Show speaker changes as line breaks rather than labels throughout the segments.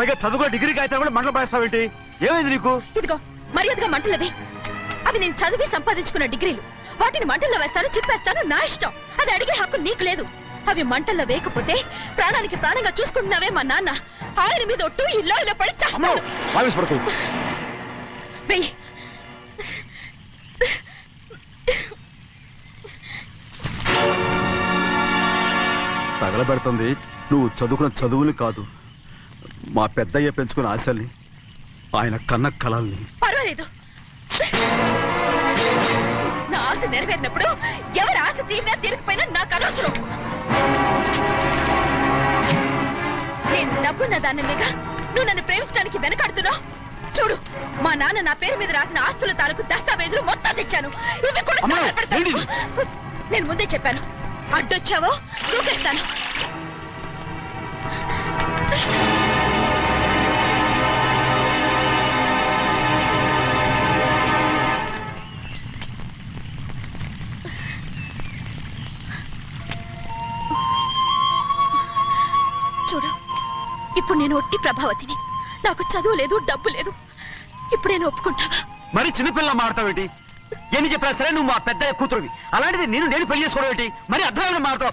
పైగా చదువుకో డిగ్రీ కాగితాలు కూడా మంటలు పడేస్తావేంటి ఏమైంది నీకు?
ఇదిగో మర్యాదగా మంటలవి. అవి నేను చదివి సంపాదించుకున్న డిగ్రీలు. వాటిని మంటల్లో వేస్తాను చెప్పేస్తాను నా ఇష్టం. అది అడిగే హక్కు నీకు లేదు. అవి మంటల్లో వేయకపోతే ప్రాణానికి ప్రాణంగా చూసుకుంటున్నావే మా నాన్న. ఆయన మీద ఒట్టు ఇల్లో ఇలా పడి చేస్తాను వెయ్యి
తగలబెడుతుంది. నువ్వు చదువుకున్న చదువులు కాదు. మా పెద్దయ్య పెంచుకున్న ఆశల్ని ఆయన కన్న కలల్ని
పర్వాలేదు. నా ఆశ నెరవేరినప్పుడు ఎవరి ఆశ తీరినా తీరకపోయినా నాకు అనవసరం. నేను డబ్బున్న దానిగా నువ్వు నన్ను ప్రేమించడానికి వెనకాడుతున్నావు? చూడు మా నాన్న నా పేరు మీద రాసిన ఆస్తుల తాలూకు దస్తావేజులు మొత్తం తెచ్చాను. ఇవి కూడా? నేను ముందే చెప్పాను. అడ్డొచ్చావో దూకేస్తాను. నేను ఒట్టి ప్రభావతిని. నాకు చదువు లేదు డబ్బు లేదు. ఇప్పుడే నేను ఒప్పుకుంటావా
మరి చిన్నపిల్ల మాడతావేంటి ఎన్ని చెప్పినా సరే నువ్వు మా పెద్ద కూతురువి. అలాంటిది నేను నేను పెళ్ళి చేసుకోవడం ఏంటి? మరి అర్థమైన మాడతావు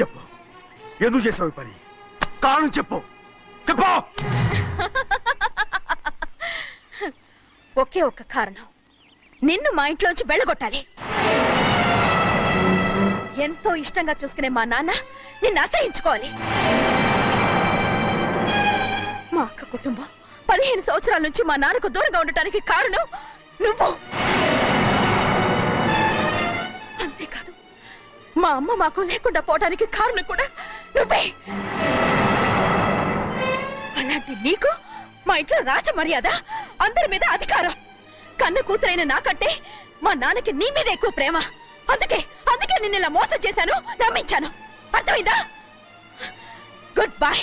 చెప్పు. ఎందుకు చేసావు పని? కారణం చెప్పు. చెప్పు!
ఒకే ఒక్క కారణం. నిన్ను మా ఇంట్లోంచి వెళ్ళగొట్టాలి. ఎంతో ఇష్టంగా చూసుకునే మా నాన్న నిన్ను అసహించుకోవాలి. మా అక్క కుటుంబం పదిహేను సంవత్సరాల నుంచి మా నాన్నకు దూరంగా ఉండటానికి కారణం నువ్వు. మా అమ్మ మాకు లేకుండా పోవడానికి కారణం కూడా నువ్వే. అలాంటి నీకు మా ఇంట్లో రాజ మర్యాద అందరి మీద అధికారం. కన్న కూతురైన నాకంటే మా నాన్నకి నీ మీద ఎక్కువ ప్రేమ. అందుకే అందుకే నిన్నెలా ఇలా మోసం చేశాను నమ్మించాను. అర్థమైందా? గుడ్ బాయ్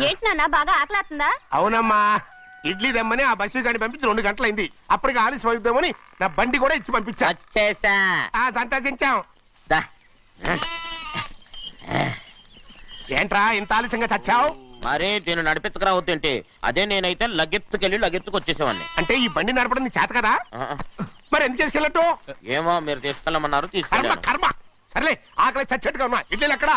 ఏంటి నాన్న బాగా ఆకలాతుందా?
అవునమ్మా ఇడ్లీ దమ్మని ఆ బస్సు గాని పంపించి రెండు గంటలైంది. అప్పటికి ఆలస్యం అవుతామని నా బండి కూడా ఇచ్చి పంపించా.
వచ్చేసా.
ఆ సంతోషించాం.
దా.
ఏంట్రా ఇంత ఆలస్యంగా చచ్చావు?
మరి దీన్ని నడిపించకరావద్దేంటి అదే నేనైతే లగెత్తుకెళ్ళి లగెత్తుకు వచ్చేసేవాడిని.
అంటే ఈ బండి నడపడం నీ చేత కదా?
ఆ,
మరి ఎందుకు చేసుకెళ్ళట్టు?
ఏమో మీరు తీసుకెళ్ళమన్నారు
కర్మ
తీసుకెళ్ళాను
కర్మ. సర్లే ఆకలి చచ్చేట్టుగా ఉన్నా. ఇడ్లీలు ఎక్కడా?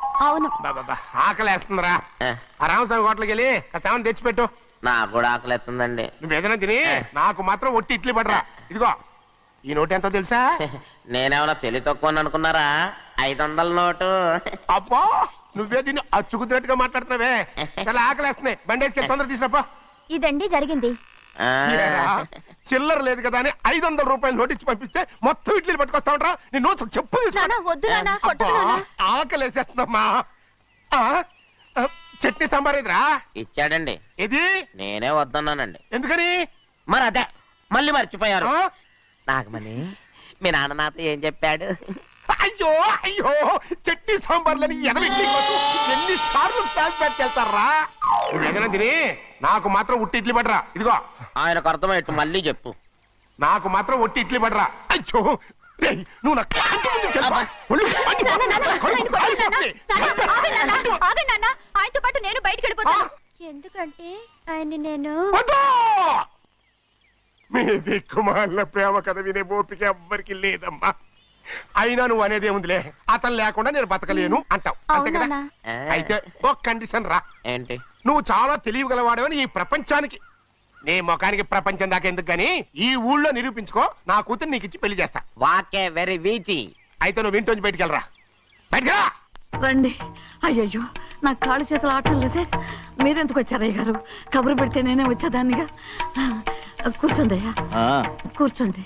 అవును.
బాబా ఆకలేస్తుందిరా. ఆ రామస్వామి హోటల్కి వెళ్ళి కాస్త తెచ్చిపెట్టు.
నాకు కూడా ఆకలిస్తుందండి.
నువ్వు ఏదైనా తిని నాకు మాత్రం ఒట్టి ఇడ్లీ పడరా. ఇదిగో ఈ నోటు ఎంతో తెలుసా?
నేనేమన్నా తెలివి తక్కువ అనుకున్నారా? ఐదు వందల నోటు.
అబ్బో నువ్వే దీన్ని అచ్చుకుతున్నట్టుగా మాట్లాడుతున్నావే. చాలా ఆకలేస్తున్నాయి. బండేసుకెళ్ళి తొందర తీసినప్పా
ఇదండి జరిగింది.
చిల్లర లేదు కదా అని ఐదు వందల రూపాయలు నోటు ఇచ్చి పంపిస్తే మొత్తం ఇడ్లీలు పట్టుకొస్తా ఉంటా నీ నోట్స్ చెప్పు ఆకలేసేస్తుందమ్మా. చట్నీ సాంబార్ ఇదిరా?
ఇచ్చాడండి.
ఇది
నేనే వద్దన్నానండి.
ఎందుకని?
మరి అదే మళ్ళీ మర్చిపోయారు.
ఆ?
నాగమణి మీ నాన్న నాతో ఏం చెప్పాడు?
అయ్యో అయ్యో చట్నీ సాంబార్లని ఎనభై ఎన్ని సార్లు ఫ్లాష్ బ్యాక్ వెళ్తారా నువ్వు ఏదైనా తిని నాకు మాత్రం ఉట్టి ఇడ్లీ పడరా ఇదిగో.
ఆయనకు అర్థమయ్యట్టు మళ్ళీ చెప్పు.
నాకు మాత్రం ఒట్టి ఇడ్లీ పడరా అయ్యో నువ్వు నా కంటి ముందు చెప్పా. ఒళ్ళు కడుపు. కాలిపోతుంది.
ఆగండి ఆగండి. ఆయనతో పాటు నేను బయటికి వెళ్ళిపోతాను. ఎందుకంటే ఆయన్ని నేను
వద్దు! మీ దిక్కుమాల ప్రేమ కథ వినే ఓపిక ఎవ్వరికి లేదమ్మా. అయినా నువ్వు అనేది ఏముందిలే? అతను లేకుండా నేను బతకలేను అంటావు. అంతే కదా?
అవునా
అయితే ఒక కండిషన్ రా.
ఏంటి?
నువ్వు చాలా తెలియగలవాడవని ఈ ప్రపంచానికి. నీ ముఖానికి ప్రపంచం దాకా ఎందుకు గాని? ఈ ఊళ్ళో నిరూపించుకో నా కూతురు నీకు ఇచ్చి పెళ్ళి చేస్తా.
వాకే వెరీ వీచి.
అయితే నువ్వు ఇంటి బయటికి వెళ్ళరా. బయటికి రా.
రండి. అయ్యయ్యో నాకు కాళ్ళు చేతులు ఆటం లేదే మీరెందుకు వచ్చారు అయ్య గారు కబురు పెడితే నేనే వచ్చేదాన్నిగా. కూర్చోండి అయ్యా. కూర్చోండి.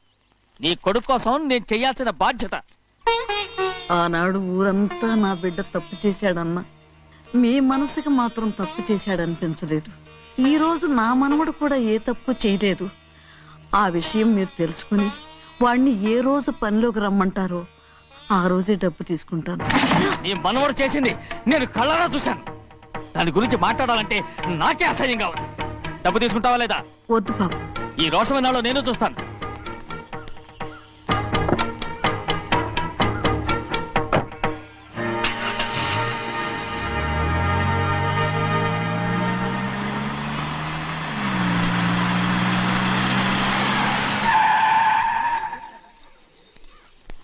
నీ కొడుకు కోసం నేను చెయ్యాల్సిన బాధ్యత.
ఆనాడు ఊరంతా నా బిడ్డ తప్పు చేశాడన్నా. మీ మనసుకి మాత్రం తప్పు చేశాడనిపించలేదు. ఈ రోజు నా మనవడు కూడా ఏ తప్పు చేయలేదు. ఆ విషయం మీరు తెలుసుకుని వాణ్ణి ఏ రోజు పనిలోకి రమ్మంటారో ఆ రోజే డబ్బు తీసుకుంటాను.
నీ మనవడు చేసింది నేను కళ్ళారా చూశాను. దాని గురించి మాట్లాడాలంటే నాకే అసహ్యంగా ఉంది. డబ్బు తీసుకుంటావా లేదా?
వద్దు బాబు.
ఈ రోషమైనాలో నేను చూస్తాను.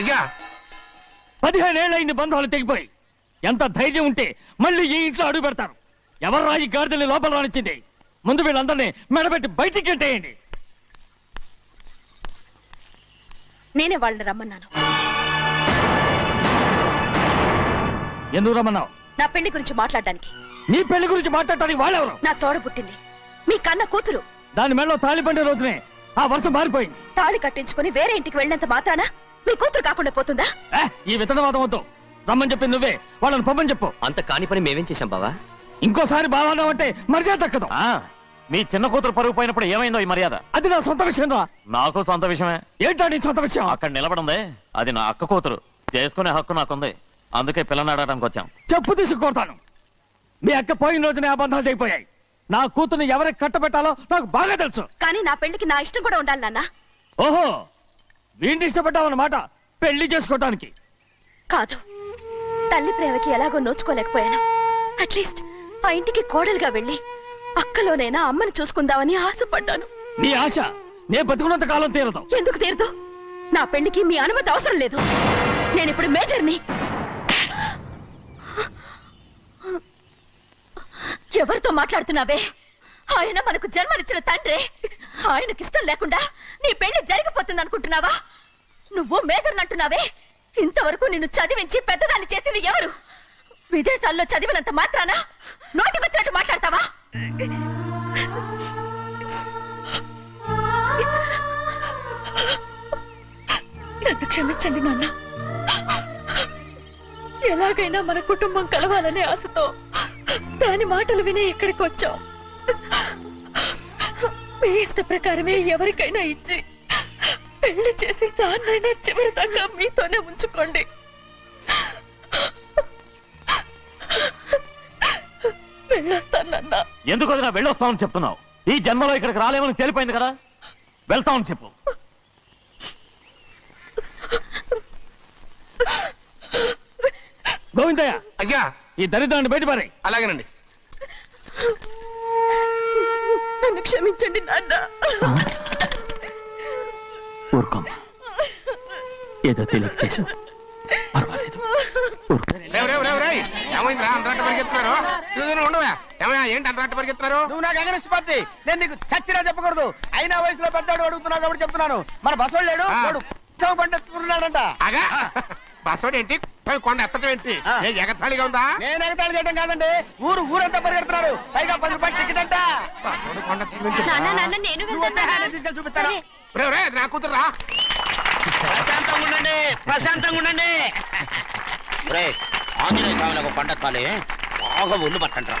అయ్యా!
పదిహేనేళ్ళైంది బంధాలు తెగిపోయి. ఎంత ధైర్యం ఉంటే మళ్ళీ ఈ ఇంట్లో అడుగు పెడతారు. ఎవరు రాయి గాడిదల్ని లోపల రానిచ్చింది? ముందు వీళ్ళందరినీ మెడబెట్టి బయటికి గెట్టేయండి
నేనే వాళ్ళని రమ్మన్నాను.
ఎందుకు రమ్మన్నావు?
నా పెళ్ళి గురించి మాట్లాడడానికి.
నీ పెళ్ళి గురించి మాట్లాడటానికి వాళ్ళెవరు?
నా తోడ పుట్టింది. మీ కన్న కూతురు.
దాని మెడలో తాళి పండే రోజునే ఆ వర్షం మారిపోయింది.
తాళి కట్టించుకుని వేరే ఇంటికి వెళ్ళినంత మాత్రాన? మీ కూతురు కాకుండా పోతుందా?
ఏ, ఈ విత్తనవాదం వద్దు. రమ్మని చెప్పి నువ్వే. వాళ్ళని పంపని చెప్పు.
అంత కాని పని మేమేం చేశాం బావా?
ఇంకోసారి బాగా అంటే మర్యాద తక్కదు.
మీ చిన్న కూతురు పరుగు పోయినప్పుడు ఏమైందో ఈ మర్యాద?
అది నా సొంత విషయం రా
నాకు సొంత విషయమే.
ఏంటా నీ సొంత విషయం?
అక్కడ నిలబడింది. అది నా అక్క కూతురు. చేసుకునే హక్కు నాకుంది. అందుకే పిల్లని అడగడానికి వచ్చాం.
చెప్పు తీసుకొడతాను మీ అక్క పోయిన రోజునే ఆ బంధాలు తెగిపోయాయి. నా కూతుర్ని ఎవరికి కట్టబెట్టాలో నాకు బాగా తెలుసు.
కానీ నా పెళ్ళికి నా ఇష్టం కూడా ఉండాలి నాన్న.
ఓహో! వీడిని ఇష్టపడ్డావన్నమాట. పెళ్ళి చేసుకోవటానికి
కాదు. తల్లి ప్రేమకి ఎలాగో నోచుకోలేకపోయాను. అట్లీస్ట్ ఆ ఇంటికి కోడలుగా వెళ్ళి అక్కలోనైనా అమ్మని చూసుకుందామని ఆశపడ్డాను.
నీ ఆశ నే బతుకున్నంత కాలం తీరదాం.
ఎందుకు తీరదు? నా పెళ్ళికి మీ అనుమతి అవసరం లేదు. నేను ఇప్పుడు మేజర్ని. ఎవరితో మాట్లాడుతున్నావే? ఆయన మనకు జన్మనిచ్చిన తండ్రి. ఆయనకి ఇష్టం లేకుండా నీ పెళ్ళి జరిగిపోతుంది అనుకుంటున్నావా నువ్వు మేజర్ అంటున్నావే ఇంతవరకు నిన్ను చదివించి పెద్దదాన్ని చేసింది ఎవరు? విదేశాల్లో చదివినంత మాత్రాన? నోటికి వచ్చినట్టు మాట్లాడతావా? నన్ను క్షమించండి నాన్న. ఎలాగైనా మన కుటుంబం కలవాలనే ఆశతో దాని మాటలు విని ఇక్కడికి వచ్చాం. మీ ఇష్ట ప్రకారమే ఎవరికైనా ఇచ్చి పెళ్ళి చేసి దాన్నైనా చివరి దాకా మీతోనే ఉంచుకోండి. వెళ్ళొస్తానన్నా.
ఎందుకు వదినా వెళ్ళొస్తామని చెప్తున్నావు? ఈ జన్మలో ఇక్కడికి రాలేమని తెలిపోయింది కదా? వెళ్తామని చెప్పు. గోవిందయ్య!
అయ్యా!
ఈ దరిద్రాన్ని బయటపడి
అలాగేనండి.
నన్ను క్షమించండి నాన్న.
ఊరుకోమ్మా. ఏదో తెలియక పర్వాలేదు.
నువ్వు నాకు అగనిస్ట్ పార్టీ. నేను నీకు చచ్చినా చెప్పకూడదు. అయినా వయసులో పెద్దవాడు అడుగుతున్నావు కాబట్టి చెప్తున్నాను. మన బసవాడు లేడు
అగా బస్సోడు ఏంటి కొండ ఎత్తడం ఏంటి? ఎగతాళిగా ఉందా?
నేను ఎగతాళి చేయడం కాదండి. ఊరు ఊరంతా పరిగెడుతున్నారు. పైగా పది రూపాయలు టికెట్ అంట.
కొండ
చూపిస్తాను.
నా కూతురు రా.
ప్రశాంతంగా ఉండండి ప్రశాంతంగా ఉండండి. రే ఆంజనేయ స్వామిని ఒక పండగ కాలే. బాగా ఒళ్ళు పట్టంటారా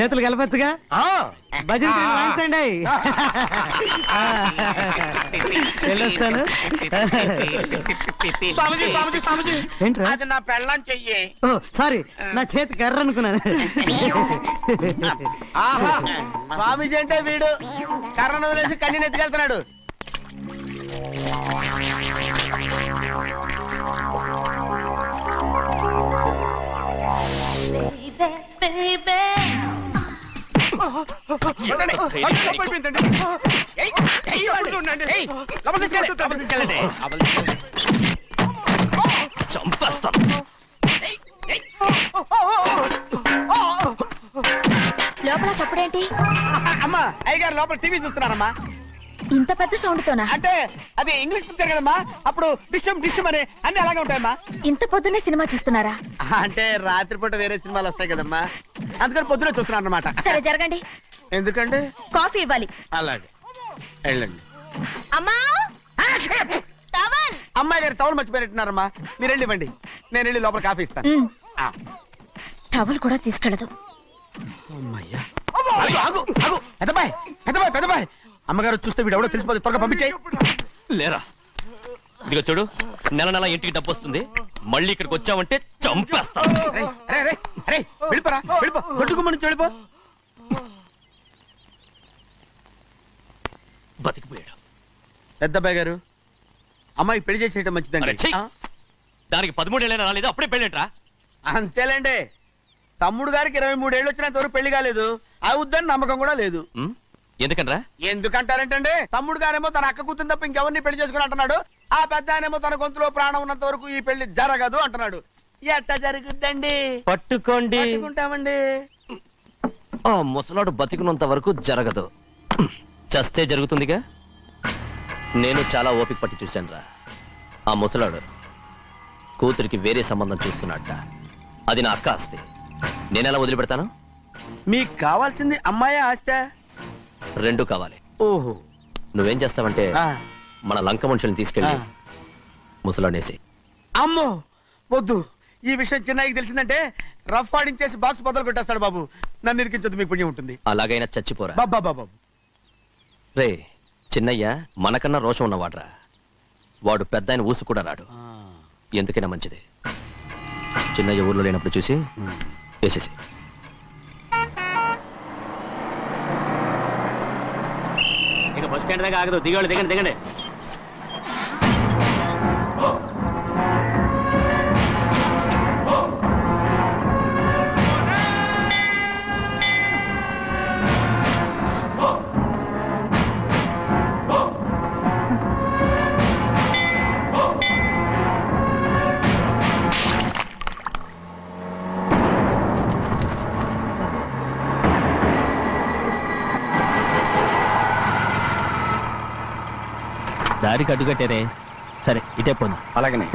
చేతులు కలపచ్చుగా?
ఆ,
భజన వాయించండి. వెళ్ళొస్తాను.
స్వామీజీ స్వామీజీ స్వామీజీ.
ఏంట్రా?
అది నా పెళ్ళం చెయ్యి.
ఓ సారీ నా చేతి కర్ర అనుకున్నాను.
ఆహా స్వామీజీ అంటే వీడు. కర్రను వదిలేసి కన్నీని ఎత్తుకెళ్తున్నాడు.
ఉండండి. అయ్యో,
చంపేస్తాను.
లోపల చప్పుడేంటి?
అమ్మా అయ్యగారు లోపల టీవీ చూస్తున్నారమ్మా.
ఇంత పెద్ద సౌండ్ తోనా
అంటే అది ఇంగ్లీష్ పిక్చర్ కదమ్మా. అప్పుడు డిషం డిషం అని అన్ని అలాగే ఉంటాయమ్మా.
ఇంత పొద్దున్నే సినిమా చూస్తున్నారా?
అంటే రాత్రిపూట వేరే సినిమాలు వస్తాయి కదమ్మా. అందుకని పొద్దునే చూస్తున్నాను అనమాట
సరే జరగండి.
ఎందుకంటే
కాఫీ ఇవ్వాలి.
అలాగే. వెళ్ళండి.
అమ్మా! టవల్!
అమ్మాయి గారు టౌన్ మర్చిపోయినట్టున్నారమ్మా. మీరు వెళ్ళి ఇవ్వండి. నేను వెళ్ళి లోపల కాఫీ ఇస్తాను.
ఉమ్,
ఆ.
టవల్ కూడా తీసుకెళ్ళదు.
అమ్మయ్యా. ఆగు, ఆగు ఆగు. పెద్దబాయ్ పెద్దబాయ్ పెద్దబాయ్ అమ్మగారు చూస్తే వీడు ఎవడో తెలిసిపోతే త్వరగా పంపించాయి.
లేరా? ఇదిగో చూడు నెల నెల ఇంటికి డబ్బు వస్తుంది. మళ్ళీ ఇక్కడికి వచ్చావంటే
నుంచి వెళ్ళిపో.
బతికిపోయాడు.
పెద్దబాయ్ గారు అమ్మాయి పెళ్ళి చేసేయటం
అరే,
మంచిదండి
ఛీ!
ఆ?
దానికి పదమూడేళ్ళైనా రాలేదు? అప్పుడే పెళ్ళేట్రా?
అంతేలేండి. తమ్ముడు గారికి ఇరవై మూడేళ్ళు వచ్చినంత వరకు పెళ్ళి కాలేదు. అవుద్దని నమ్మకం కూడా లేదు.
ఎందుకనరా?
ఎందుకంటారేంటండి? తమ్ముడు గారేమో తన అక్క కూతురు తప్ప ఇంకెవరిని పెళ్ళి చేసుకుని అంటున్నాడు ఆ పెద్ద తన గొంతులో ప్రాణం ఉన్నంత వరకు ఈ పెళ్ళి జరగదు అంటున్నాడు. ఎట్ట జరుగుద్దండి?
పట్టుకోండి.
పట్టుకుంటామండి.
ఆ ముసలాడు బతికినంత వరకు జరగదు. చస్తే జరుగుతుందిగా? నేను చాలా ఓపిక పట్టి చూశానురా. ఆ ముసలాడు కూతురికి వేరే సంబంధం చూస్తున్నట్ట అది నా అక్క ఆస్తి. నేనెలా వదిలిపెడతాను?
మీకు కావాల్సింది అమ్మాయి ఆస్త.
రెండు కావాలి.
ఓహో.
నువ్వేం చేస్తావంటే
ఆ.
మన లంక మనుషుల్ని తీసుకెళ్ళి. ముసలాడేసి
అమ్మో! వద్దు. ఈ విషయం చిన్నయ్యకి తెలిసిందంటే రఫ్ ఆడించేసి బాక్స్ బదులు కొట్టేస్తాడు బాబు. నన్ను ఇరికించొద్దు మీకు పుణ్యం ఉంటుంది.
అలాగైనా చచ్చిపోరా.
బాబా బాబు
రే చిన్నయ్య మనకన్నా రోషం ఉన్నవాడ్రా. వాడు పెద్ద ఆయన ఊసు కూడా రాడు. ఎందుకైనా మంచిది. చిన్నయ్య ఊర్లో లేనప్పుడు చూసి వేసేసి
బస్ స్టాండ్ దాకా ఆగదు. దిగండి దిగండి దిగండి. దారికి అడ్డుకట్టారే సరే ఇటే పోను.
అలాగనే.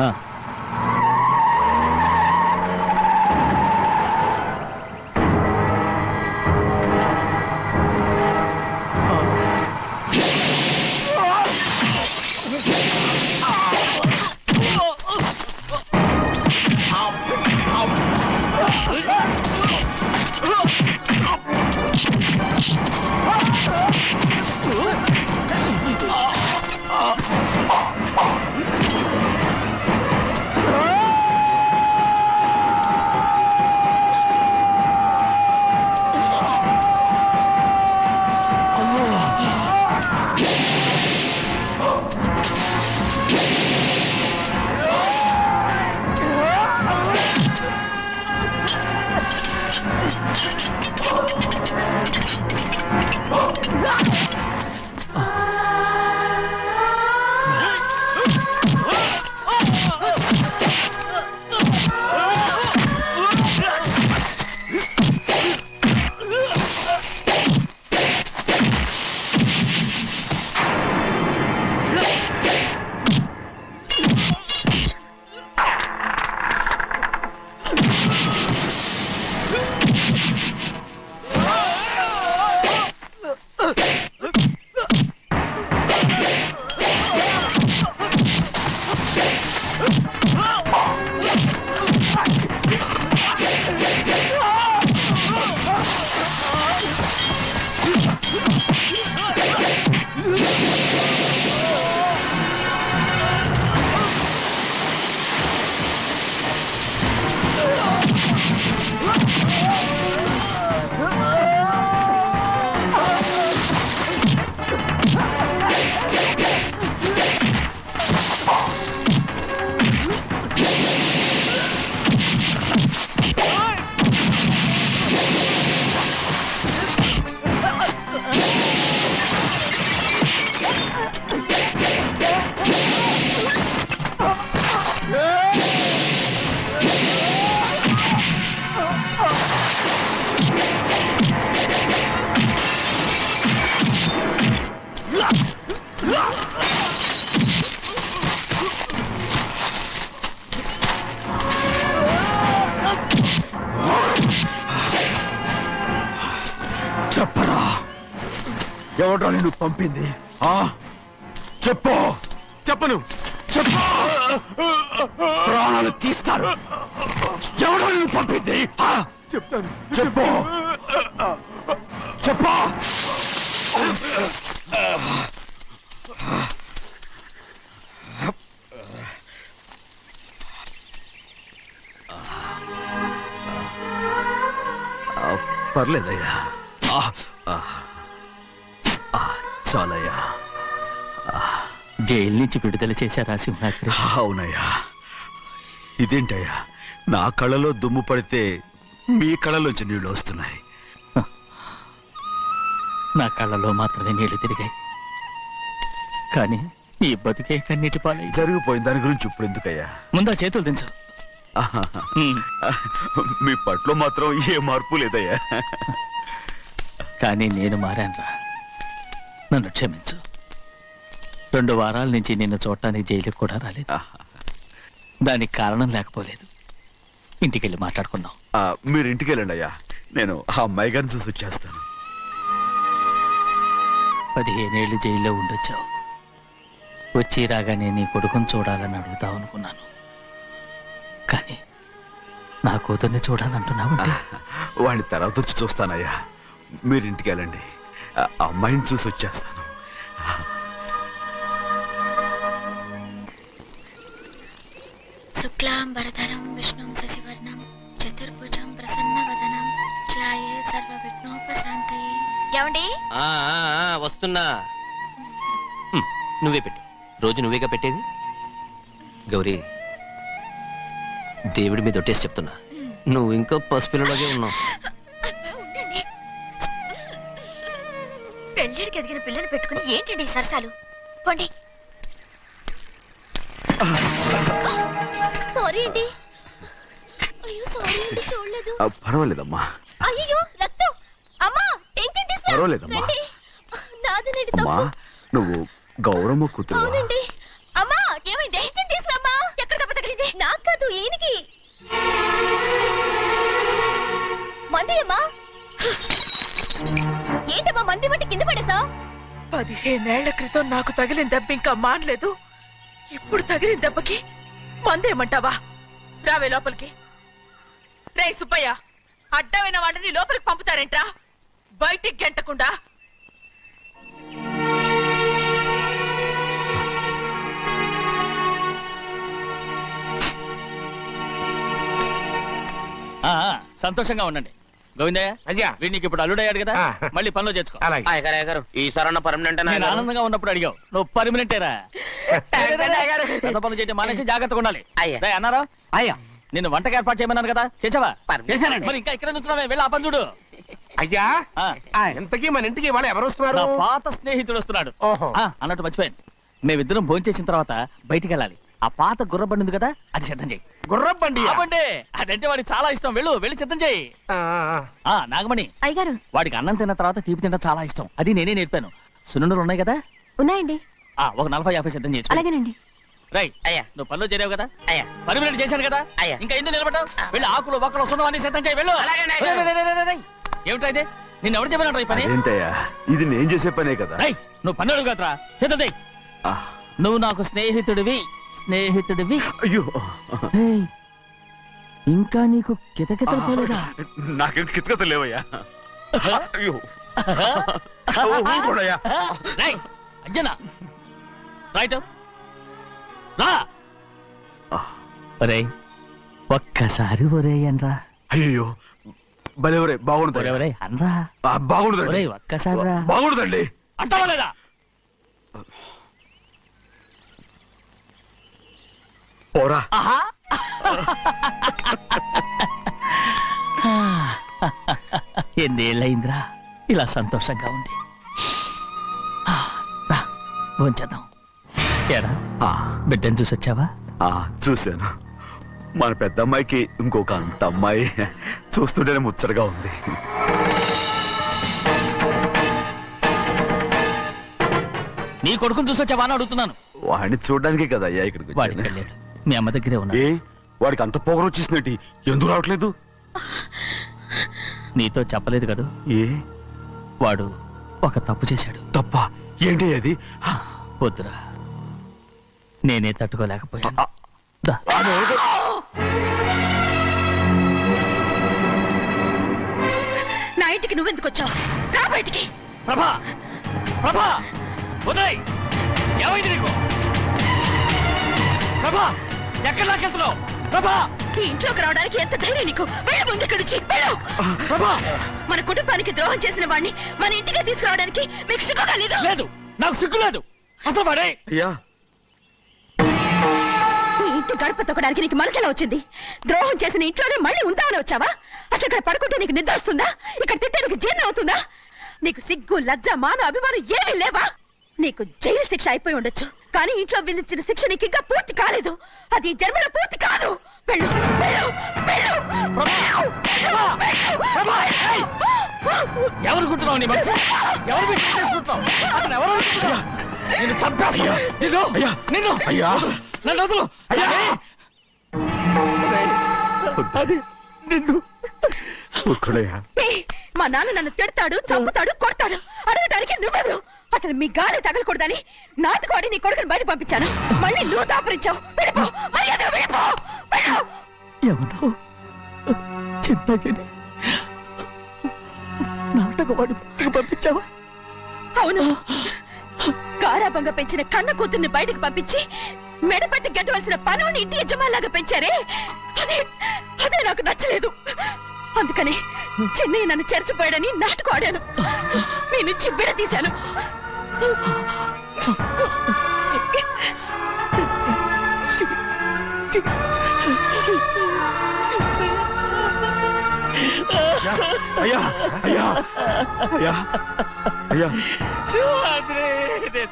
చెప్తాను. చెప్పు. పర్లేదయ్యా. చాలయ్యా.
జైలు నుంచి విడుదల చేశారా సింహాద్రి
అవునయ్యా. ఇదేంటయ్యా? నా కళ్ళలో దుమ్ము పడితే మీ కళ్ళలోంచి నీళ్ళు వస్తున్నాయి.
నా కళ్ళలో మాత్రమే నీళ్ళు తిరిగాయి. కానీ ఈ బతుకే కన్నీటి పాలై.
జరిగిపోయిన దాని గురించి ఇప్పుడు ఎందుకయ్యా?
ముందా చేతులు దించు.
ఆహాహా. మీ పట్లో మాత్రం ఏ మార్పు లేదయ్యా.
కానీ నేను మారానురా. నన్ను క్షమించు. రెండు వారాల నుంచి నిన్ను చూడటానికి జైలుకి కూడా రాలేదు. దానికి కారణం లేకపోలేదు. ఇంటికెళ్ళి మాట్లాడుకుందాం.
ఆ, మీరు ఇంటికి వెళ్ళండి అయ్యా. నేను ఆ అమ్మాయి గారిని చూసి వచ్చేస్తాను.
పదిహేనేళ్ళు జైల్లో ఉండొచ్చావు. వచ్చి రాగానే నీ కొడుకుని చూడాలని అడుగుతావు అనుకున్నాను. కానీ నా కూతుర్ని చూడాలంటున్నావంటే
వాడిని తర్వాత వచ్చి చూస్తానయ్యా. మీరు ఇంటికి వెళ్ళండి ఆ అమ్మాయిని చూసి వచ్చేస్తాను.
శుక్లాంబరధరం. విష్ణుం ఏమండి?
ఆ, ఆ, ఆ, వస్తున్నా. హ్మ్, నువ్వే పెట్టు. రోజు నువ్వేగా పెట్టేది? గౌరీ దేవుడి మీద ఒట్టేసి చెప్తున్నా. నువ్వు ఇంకా పసిపిల్లలాగే ఉన్నావు.
అబ్బా, ఉండండి. పెళ్ళిడికి ఎదిగిన పిల్లని పెట్టుకుని ఏంటండి ఈ సరసాలు? పోండి. సారీ అండి. అయ్యో సారీ అండి చూడలేదు.
ఆ, పర్వాలేదమ్మా.
అయ్యో
పర్వాలేదమ్మా.
రండి. నాదనండి
అమ్మా
తప్పు.
నువ్వు గౌరమ్మ కూతురు
అవునండి. అమ్మా ఏమైంది? టెన్షన్ తీసుకురామ్మా. ఎక్కడ దెబ్బ తగిలింది? నాకు కాదు ఈయనకి. మంది అమ్మా. ఏంటమ్మా మంది బట్టి కింద పడేసా
పదిహేనేళ్ళ క్రితం నాకు తగిలిన దెబ్బ ఇంకా మానలేదు. ఇప్పుడు తగిలిన దెబ్బకి మందేమంటావా రావే లోపలికి. రే సుబ్బయ్య అడ్డమైన వాడిని లోపలికి పంపుతారేంట్రా? బయటికి గెంటకుండా.
ఆ, ఆ, సంతోషంగా ఉండండి. గోవిందయ్య
అయ్యా.
వీడికి ఇప్పుడు అల్లుడయ్యాడు కదా?
ఆ.
మళ్ళీ పనిలో చేర్చుకో
అలాగే.
ఈసారన్న పర్మనెంట్
నేను ఆనందంగా ఉన్నప్పుడు అడిగావు. నువ్వు పర్మనెంటేరా? పెద్ద పనులు చేయడం మానేసి జాగ్రత్తగా ఉండాలి. రేయ్, అన్నారా?
అయ్యా.
నిన్ను వంటకి ఏర్పాటు చేయమన్నాను కదా? చేసావా. మరి ఇంకా ఇక్కడ నుంచున్నావే? వెళ్ళి ఆ పని చూడు.
అయ్యా
ఆ,
ఇంతకీ మన ఇంటికి ఇవాళ ఎవరు వస్తున్నారు?
నా పాత స్నేహితుడు వస్తున్నాడు.
ఓహో.
ఆ, అన్నట్టు మర్చిపోయాను. మేమిద్దరం భోంచేసిన తర్వాత బయటికి వెళ్ళాలి. ఆ పాత గుర్రబండి ఉంది కదా అది సిద్ధం చేయి.
గుర్రబండి
అదంటే వాడికి చాలా ఇష్టం. వెళ్ళు వెళ్ళి సిద్ధం చేయి. ఆ నాగమణి
అయ్యగారు.
వాడికి అన్నం తిన్న తర్వాత తీపి తినడం చాలా ఇష్టం. అది నేనే నేర్పాను. సున్నుండలు ఉన్నాయి కదా?
ఉన్నాయండి.
ఆ ఒక నలభై యాభై సిద్ధం చేసి
అలాగేనండి.
రై అయ్యా నువ్వు పనిలో చేరావు కదా? అయ్యా. చేశాను కదా? అయ్యా. ఇంకా ఎందుకు నిలబడ్డావు? వెళ్ళి ఆకులు ఒక్కలు వస్తుందో అన్ని సిద్ధం చేయి వెళ్ళు. రేయ్. ఏమిటా ఇది? నిన్ను ఎవరు చెప్పినట్టు ఈ పని?
అదేంటయ్యా? ఇది నేను చేసే పనే కదా.
రై నువ్వు పని అడుగు కదరా. సిద్ధం చేయి
ఆ,
నువ్వు నాకు స్నేహితుడివి స్నేహితుడివి.
అయ్యో.
ఇంకా నీకు కితకితలు పోలేదా?
నాకేం కితకత లేవయ్యా. అయ్యో. ఊరుకోడయ్యా.
రైట్. రా.
ఆ,
ఒరేయ్ ఒక్కసారి ఒరే అనరా.
అయ్యో భలే ఒరే బాగుండదు
ఒరే ఒరే అనరా.
బాగుండదండి
ఒరేయ్ ఒక్కసారి రా.
బాగుండదండి
అంటావా లేదా
పోరా.
ఆహా. ఎన్నేళ్ళయిందిరా? ఇలా సంతోషంగా ఉండి. ఆ, రా భోంచేద్దాం.
ఆ,
బిడ్డను చూసి వచ్చావా
ఆ, చూశాను. మన పెద్ద అమ్మాయికి ఇంకొక అంత అమ్మాయి. చూస్తుంటేనే ముచ్చటగా ఉంది.
నీ కొడుకుని చూసి వచ్చావా అని అడుగుతున్నాను.
వాడిని చూడడానికే కదా అయ్యా ఇక్కడికి
వాడికి
వచ్చాను.
వెళ్ళాడు. మీ అమ్మ దగ్గరే ఉన్నాడు.
ఏ? వాడికి అంత పొగరు వచ్చేసినట్టు ఎందుకు రావట్లేదు?
నీతో చెప్పలేదు కదా?
ఏ?
వాడు ఒక తప్పు చేశాడు.
తప్ప? ఏంటి అది?
వద్దురా. నేనే తట్టుకోలేకపోయాను. దా.
నా ఇంటికి నువ్వెందుకు వచ్చావు? రా బయటికి.
ప్రభా! ప్రభా! వదిలేయ్! ఏమైంది నీకు? ప్రభా! ఎక్కడ లాకెళ్తున్నావు ప్రభా!
ఈ ఇంట్లోకి రావడానికి ఎంత ధైర్యం నీకు? వెళ్ళు ముందు ఇక్కడి నుంచి. వెళ్ళు.
ప్రభా!
మన కుటుంబానికి ద్రోహం చేసిన వాడిని మన ఇంటికి తీసుకురావడానికి మీకు సిగ్గుగా లేదు.
లేదు. నాకు సిగ్గు లేదు. అసలు వాడే.
అయ్యా!
ఈ గడప తొక్కడానికి నీకు మనసులో వచ్చింది? ద్రోహం చేసిన ఇంట్లోనే మళ్ళీ ఉందామని వచ్చావా? అసలు ఇక్కడ పడుకుంటే నీకు నిద్ర వస్తుందా? ఇక్కడ తిట్టే నీకు జీర్ణం అవుతుందా? నీకు సిగ్గు లజ్జ మాన అభిమానం ఏమీ లేవా? నీకు జైలు శిక్ష అయిపోయి ఉండొచ్చు. కానీ ఇంట్లో విధించిన శిక్ష నీకు ఇంకా పూర్తి కాలేదు. అది జన్మలో పూర్తి కాదు. వెళ్ళు వెళ్ళు వెళ్ళు.
ఎవరు నీ మనిషి ఎవరు చేసుకుంటున్నావు? అతను ఎవరు నిన్ను చంపేస్తా. నిన్ను.
అయ్యా.
నిన్ను.
అయ్యా.
నన్ను వదులు. అయ్యా. అది నిన్ను.
ఊరుకోడయ్యా
మా నాన్న నన్ను తిడతాడు చంపుతాడు కొడతాడు. అడగటానికి నువ్వెవరు? అసలు మీ గాలి తగలకూడదని నాటుకోడి నీ కొడుకుని బయట పంపించాను. మళ్ళీ నువ్వు దాపరించావు. వెళ్ళిపో. మర్యాదగా వెళ్ళిపో. వెళ్ళు.
ఎవరు చిన్న చెడి నాటకవాడు పంపించావా?
అవును. కారాబంగా పెంచిన కన్న కూతుర్ని బయటకు పంపించి మెడపట్టి గెట్టవలసిన పనుని ఇంటి యజమానిలాగా పెంచారే? అదే అదే నాకు నచ్చలేదు. అందుకని చెన్నయ్య నన్ను చెరచిపోయాడని నాటుకోడాను మీ నుంచి విడదీశాను
అయ్యా అయ్యా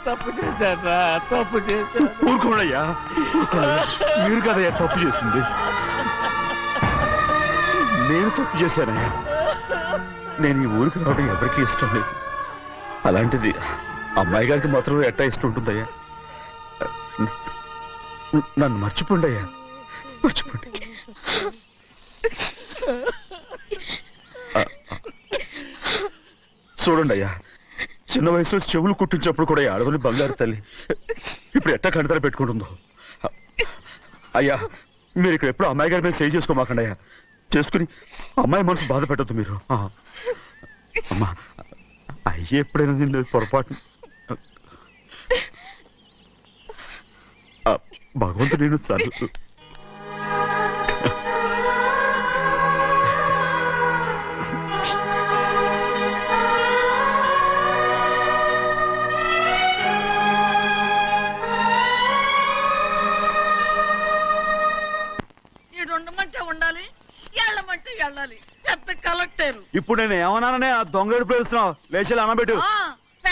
తప్పు చేశాను తప్పు చేశాను.
ఊరుకోడయ్యా. మీరు కదయ్యా తప్పు చేసింది. నేను తప్పు చేశానయ్యా నేను ఈ ఊరికి రావడం ఎవరికి ఇష్టం లేదు. అలాంటిది అమ్మాయి గారికి మాత్రం ఎట్టా ఇష్టం ఉంటుందయ్యా నన్ను మర్చిపోండి అయ్యా. మర్చిపోండి. చూడండి అయ్యా. చిన్న వయసులో చెవులు కుట్టించినప్పుడు కూడా ఈ అడవుని బంగారు తల్లి. ఇప్పుడు ఎట్టా కంటతర పెట్టుకుంటుందో? అయ్యా మీరు ఇక్కడ ఎప్పుడు అమ్మాయి గారి మీద సేవ్ చేసుకోమాకండి అయ్యా. చేసుకుని అమ్మాయి మనసు బాధ పెట్టద్దు మీరు. అమ్మా అయ్యే ఎప్పుడైనా నేను పొరపాటు. భగవంతుడు నేను
చదువు కలెక్టర్.
ఇప్పుడు నేను ఏమన్నాననే ఆ దొంగ ఏడుపు వేస్తున్నావు లేచి అనబెట్టు